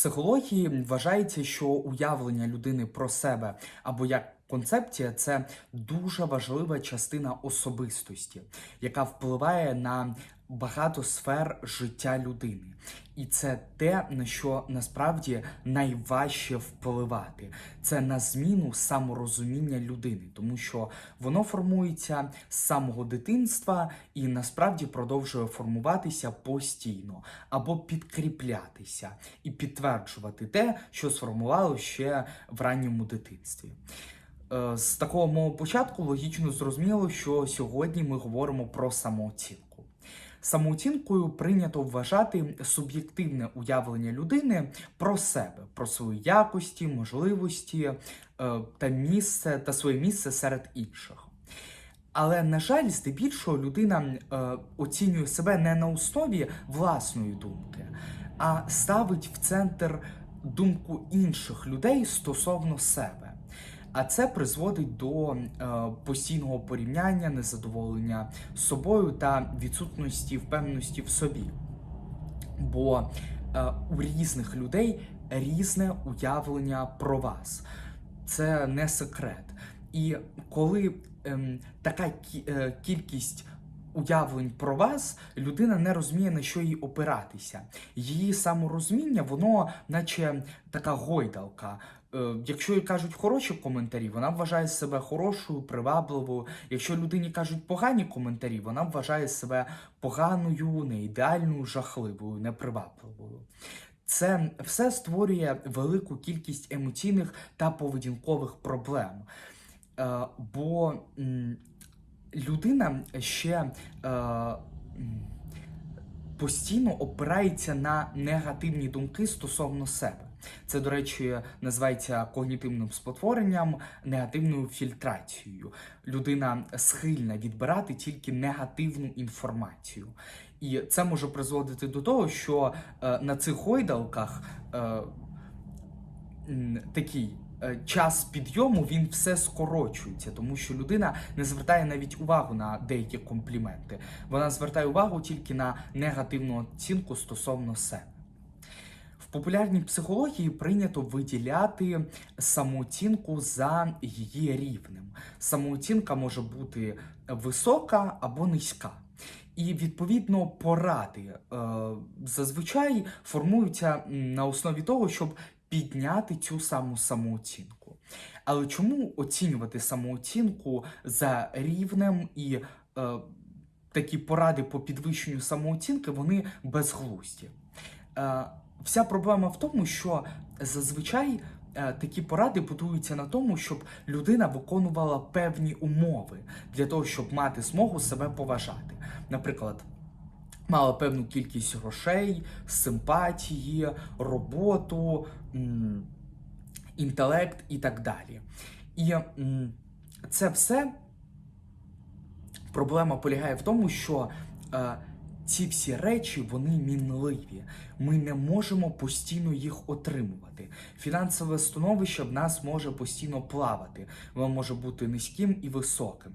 психології вважається, що уявлення людини про себе або як концепція це дуже важлива частина особистості, яка впливає на багато сфер життя людини. І це те, на що насправді найважче впливати. Це на зміну саморозуміння людини, тому що воно формується з самого дитинства і насправді продовжує формуватися постійно або підкріплятися і підтверджувати те, що сформувало ще в ранньому дитинстві. Е, З такого мого початку логічно зрозуміло, що сьогодні ми говоримо про самооцінку. Самооцінкою прийнято вважати суб'єктивне уявлення людини про себе, про свої якості, можливості е, та місце та своє місце серед інших. Але, на жаль, здебільшого людина е, оцінює себе не на основі власної думки, а ставить в центр думку інших людей стосовно себе. А це призводить до е, постійного порівняння, незадоволення собою та відсутності впевненості в собі. Бо е, у різних людей різне уявлення про вас. Це не секрет. І коли ем, така е, кількість уявлень про вас, людина не розуміє, на що їй опиратися. Її саморозуміння, воно наче така гойдалка. Е, Якщо їй кажуть хороші коментарі, вона вважає себе хорошою, привабливою. Якщо людині кажуть погані коментарі, вона вважає себе поганою, неідеальною, жахливою, непривабливою. Це все створює велику кількість емоційних та поведінкових проблем. Е, бо людина ще е, постійно опирається на негативні думки стосовно себе. Це, до речі, називається когнітивним спотворенням, негативною фільтрацією. Людина схильна відбирати тільки негативну інформацію. І це може призводити до того, що е, на цих гойдалках е, такий е, час підйому він все скорочується, тому що людина не звертає навіть увагу на деякі компліменти. Вона звертає увагу тільки на негативну оцінку стосовно себе. Популярній психології прийнято виділяти самооцінку за її рівнем. Самооцінка може бути висока або низька. І відповідно поради е, зазвичай формуються на основі того, щоб підняти цю саму самооцінку. Але чому оцінювати самооцінку за рівнем і е, такі поради по підвищенню самооцінки вони безглузді? Е, вся проблема в тому, що зазвичай е, такі поради будуються на тому, щоб людина виконувала певні умови для того, щоб мати змогу себе поважати. Наприклад, мала певну кількість грошей, симпатії, роботу, інтелект і так далі. І це все проблема полягає в тому, що е, ці всі речі вони мінливі. Ми не можемо постійно їх отримувати. Фінансове становище в нас може постійно плавати, воно може бути низьким і високим.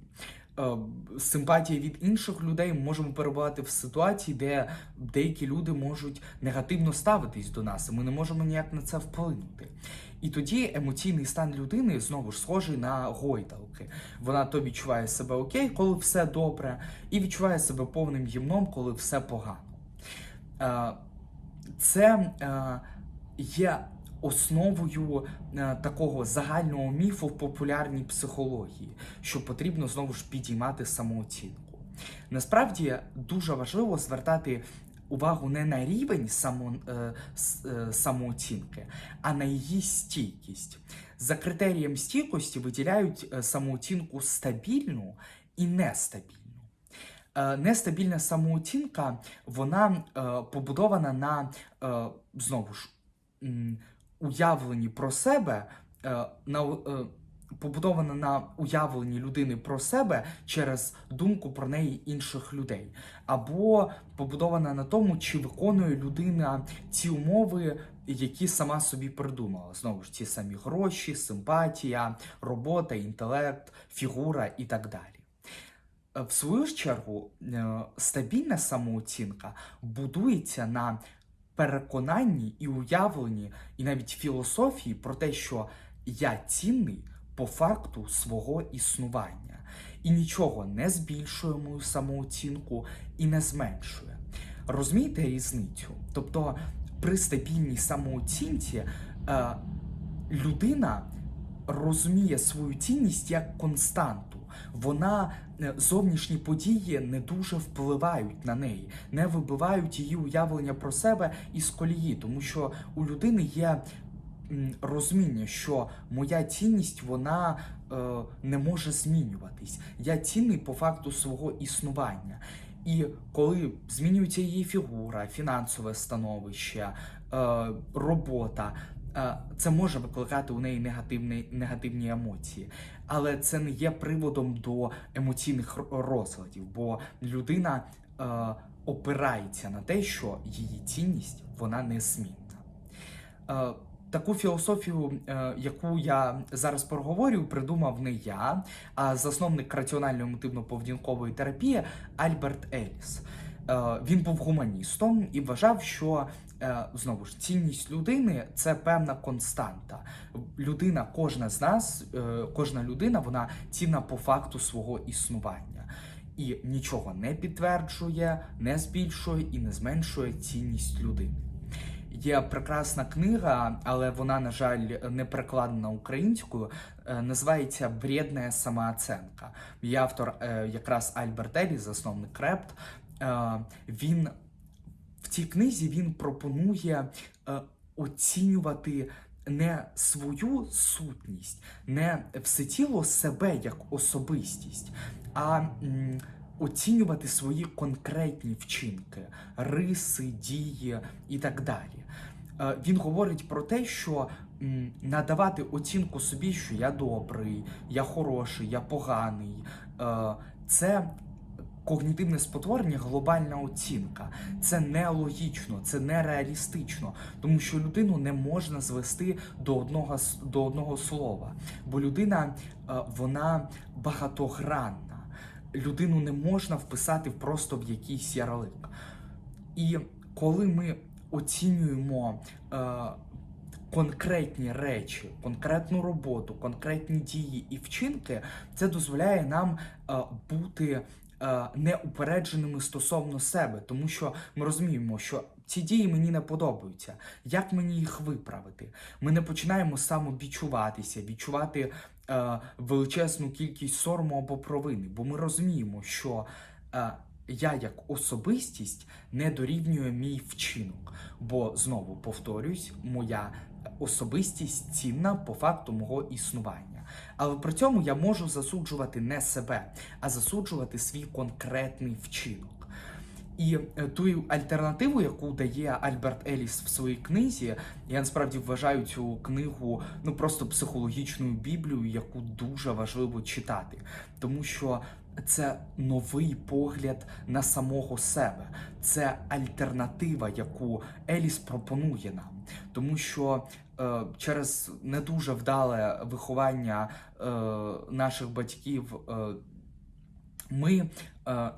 Е, Симпатія від інших людей ми можемо перебувати в ситуації, де деякі люди можуть негативно ставитись до нас, і ми не можемо ніяк на це вплинути. І тоді емоційний стан людини знову ж схожий на гойдалки. Вона то відчуває себе окей, коли все добре, і відчуває себе повним гімном, коли все погано. Е, Це е, є основою е, такого загального міфу в популярній психології, що потрібно знову ж підіймати самооцінку. Насправді дуже важливо звертати увагу не на рівень само, е, е, самооцінки, а на її стійкість. За критерієм стійкості виділяють е, самооцінку стабільну і нестабільну. Е, Нестабільна самооцінка вона е, побудована на е, знову ж уявленні про себе, е, на е, побудована на уявленні людини про себе через думку про неї інших людей, або побудована на тому, чи виконує людина ці умови, які сама собі придумала. Знову ж ті самі гроші, симпатія, робота, інтелект, фігура і так далі. Е, В свою чергу, стабільна самооцінка будується на переконанні і уявленні, і навіть філософії про те, що я цінний по факту свого існування, і нічого не збільшує мою самооцінку і не зменшує. Розумієте різницю? Тобто при стабільній самооцінці е, людина розуміє свою цінність як константу. Вона е, зовнішні події не дуже впливають на неї, не вибивають її уявлення про себе із колії, тому що у людини є розуміння, що моя цінність вона е, не може змінюватись. Я цінний по факту свого існування. І коли змінюється її фігура, фінансове становище, е, робота, е, це може викликати у неї негативні, негативні емоції. Але це не є приводом до емоційних розладів, бо людина е, опирається на те, що її цінність вона незмінна. Е, Таку філософію, е, яку я зараз проговорю, придумав не я, а засновник раціональної мотивно-поведінкової терапії Альберт Еліс. Е, Він був гуманістом і вважав, що е, знову ж цінність людини це певна константа. Людина, кожна з нас, е, кожна людина, вона цінна по факту свого існування. І нічого не підтверджує, не збільшує і не зменшує цінність людини. Є прекрасна книга, але вона, на жаль, не перекладена українською. Називається Вредна самооценка. Її автор якраз Альберт Елі, засновник Крепт. Е, Він в цій книзі він пропонує е, оцінювати не свою сутність, не всеціло себе як особистість, а оцінювати свої конкретні вчинки, риси, дії і так далі. Е, Він говорить про те, що надавати оцінку собі, що я добрий, я хороший, я поганий, це когнітивне спотворення, глобальна оцінка. Це нелогічно, це нереалістично, тому що людину не можна звести до одного, до одного слова, бо людина е, вона багатогранна. Людину не можна вписати просто в якийсь ярлик. І коли ми оцінюємо е, конкретні речі, конкретну роботу, конкретні дії і вчинки, це дозволяє нам е, бути неупередженими стосовно себе, тому що ми розуміємо, що ці дії мені не подобаються. Як мені їх виправити? Ми не починаємо самовідчуватися, відчувати е, величезну кількість сорому або провини, бо ми розуміємо, що е, я як особистість не дорівнює мій вчинок. Бо знову повторюсь, моя особистість цінна по факту мого існування. Але при цьому я можу засуджувати не себе, а засуджувати свій конкретний вчинок. І е, ту альтернативу, яку дає Альберт Еліс в своїй книзі, я насправді вважаю цю книгу ну просто психологічною біблією, яку дуже важливо читати, тому що це новий погляд на самого себе, це альтернатива, яку Еліс пропонує нам, тому що через не дуже вдале виховання е, наших батьків. Е, ми, е,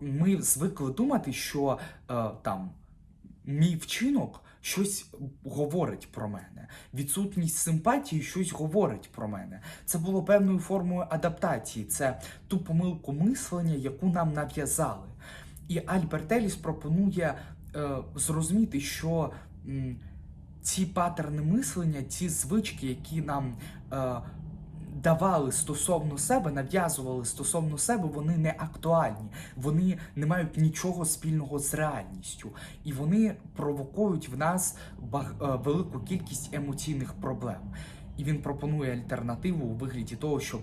ми звикли думати, що е, там мій вчинок щось говорить про мене. Відсутність симпатії щось говорить про мене. Це було певною формою адаптації, це ту помилку мислення, яку нам нав'язали. І Альберт Еліс пропонує е, зрозуміти, що м, ці паттерни мислення, ці звички, які нам е, давали стосовно себе, нав'язували стосовно себе, вони не актуальні, вони не мають нічого спільного з реальністю, і вони провокують в нас баг- е, велику кількість емоційних проблем. І він пропонує альтернативу у вигляді того, щоб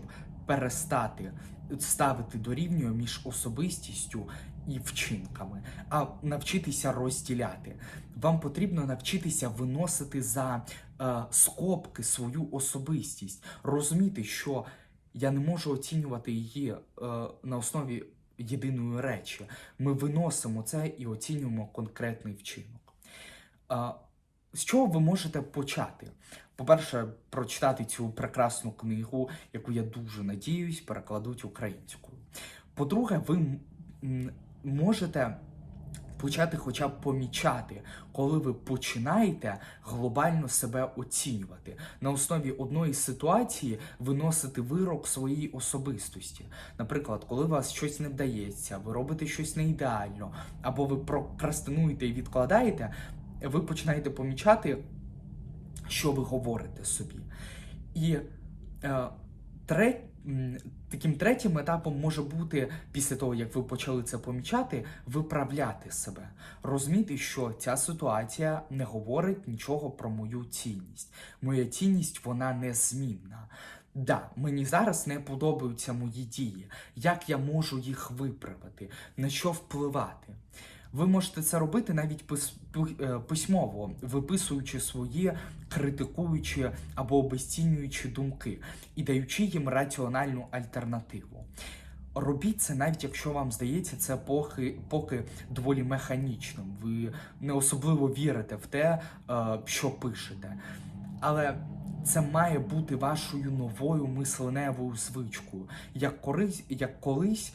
перестати ставити дорівнює між особистістю і вчинками, а навчитися розділяти. Вам потрібно навчитися виносити за е, скобки свою особистість, розуміти, що я не можу оцінювати її е, на основі єдиної речі. Ми виносимо це і оцінюємо конкретний вчинок. Е, з чого ви можете почати? По-перше, прочитати цю прекрасну книгу, яку я дуже надіюсь, перекладуть українською. По-друге, ви можете почати хоча б помічати, коли ви починаєте глобально себе оцінювати. На основі одної ситуації виносити вирок своїй особистості. Наприклад, коли у вас щось не вдається, ви робите щось не ідеально, або ви прокрастинуєте і відкладаєте, ви починаєте помічати, що ви говорите собі. І е, тре, таким третім етапом може бути, після того, як ви почали це помічати, виправляти себе, розуміти, що ця ситуація не говорить нічого про мою цінність. Моя цінність вона незмінна. Да, мені зараз не подобаються мої дії. Як я можу їх виправити? На що впливати? Ви можете це робити навіть е, письмово, виписуючи свої критикуючі або обесцінюючі думки і даючи їм раціональну альтернативу. Робіть це навіть якщо вам здається це поки, поки доволі механічним. Ви не особливо вірите в те, е, що пишете. Але це має бути вашою новою мисленевою звичкою, як колись, як колись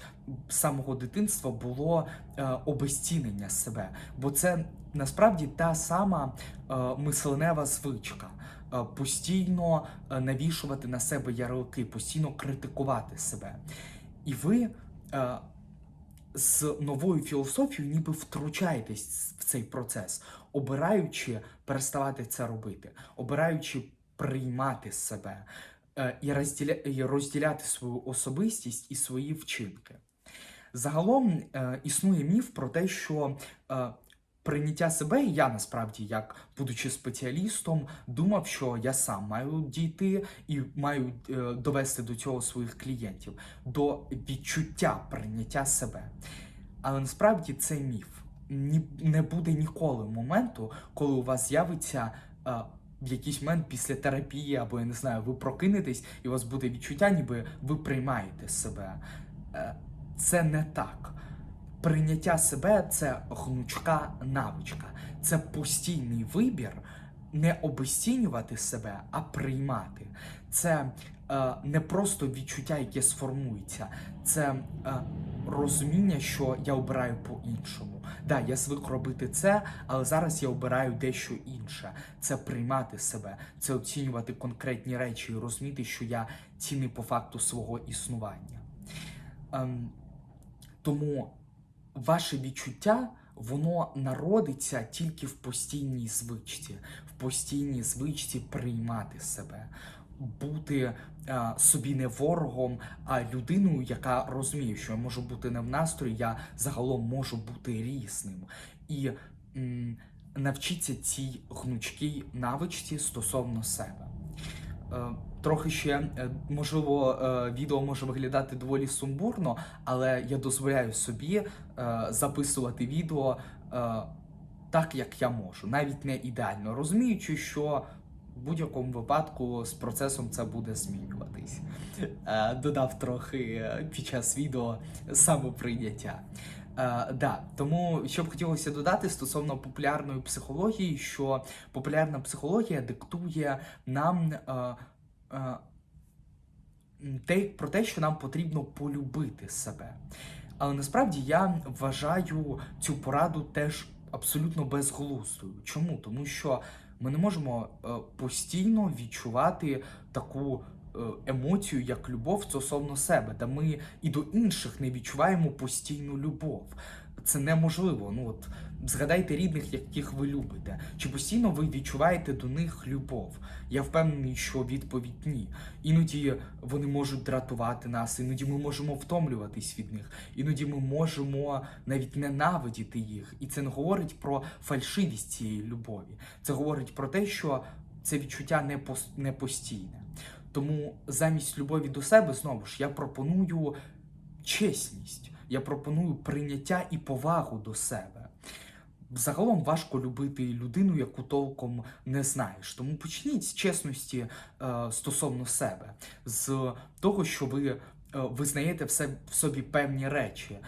з самого дитинства було е, обезцінення себе, бо це насправді та сама е, мисленева звичка. е, Постійно е, навішувати на себе ярлики, постійно критикувати себе. І ви е, з новою філософією ніби втручаєтесь в цей процес, обираючи переставати це робити, обираючи приймати себе е, і, розділяти свою особистість і свої вчинки. Загалом е, існує міф про те, що е, прийняття себе, і я насправді, як будучи спеціалістом, думав, що я сам маю дійти і маю довести до цього своїх клієнтів, до відчуття прийняття себе. Але насправді це міф. Не буде ніколи моменту, коли у вас з'явиться в якийсь момент після терапії, або я не знаю, ви прокинетесь, і у вас буде відчуття, ніби ви приймаєте себе. Е, це не так. Прийняття себе це гнучка навичка, це постійний вибір не обесцінювати себе, а приймати. Це е, не просто відчуття, яке сформується, це е, розуміння, що я обираю по-іншому. Да, я звик робити це, але зараз я обираю дещо інше. Це приймати себе, це оцінювати конкретні речі і розуміти, що я цінний по факту свого існування. Ем, тому ваше відчуття воно народиться тільки в постійній звичці, в постійній звичці приймати себе, бути е, собі не ворогом, а людиною, яка розуміє, що я можу бути не в настрої, я загалом можу бути різним. І м, навчіться цій гнучкій навичці стосовно себе. Е, Трохи ще е, можливо відео може виглядати доволі сумбурно, але я дозволяю собі записувати відео так, як я можу, навіть не ідеально, розуміючи, що в будь-якому випадку з процесом це буде змінюватись. Е, Додав трохи е, під час відео самоприйняття. Е, да, тому що б хотілося додати стосовно популярної психології, що популярна психологія диктує нам. Е, е, те, про те, що нам потрібно полюбити себе. Але насправді я вважаю цю пораду теж абсолютно безглуздою. Чому? Тому що ми не можемо е, постійно відчувати таку е, емоцію, як любов стосовно себе, та ми і до інших не відчуваємо постійну любов. Це неможливо. Ну от згадайте рідних, яких ви любите. Чи постійно ви відчуваєте до них любов? Я впевнений, що відповідь ні. Іноді вони можуть дратувати нас, іноді ми можемо втомлюватись від них, іноді ми можемо навіть ненавидіти їх. І це не говорить про фальшивість цієї любові. Це говорить про те, що це відчуття не, пос- не постійне. Тому замість любові до себе знову ж я пропоную чесність. Я пропоную прийняття і повагу до себе. Загалом важко любити людину, яку толком не знаєш. Тому почніть з чесності е, стосовно себе, з того, що ви визнаєте все в собі певні речі, е,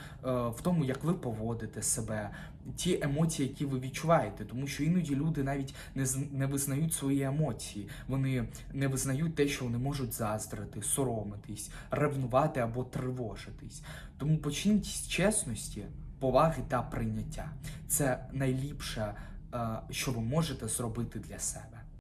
в тому, як ви поводите себе, ті емоції, які ви відчуваєте, тому що іноді люди навіть не не визнають свої емоції, вони не визнають те, що вони можуть заздрити, соромитись, ревнувати або тривожитись. Тому почніть з чесності поваги та прийняття. Це найліпше, е, що ви можете зробити для себе.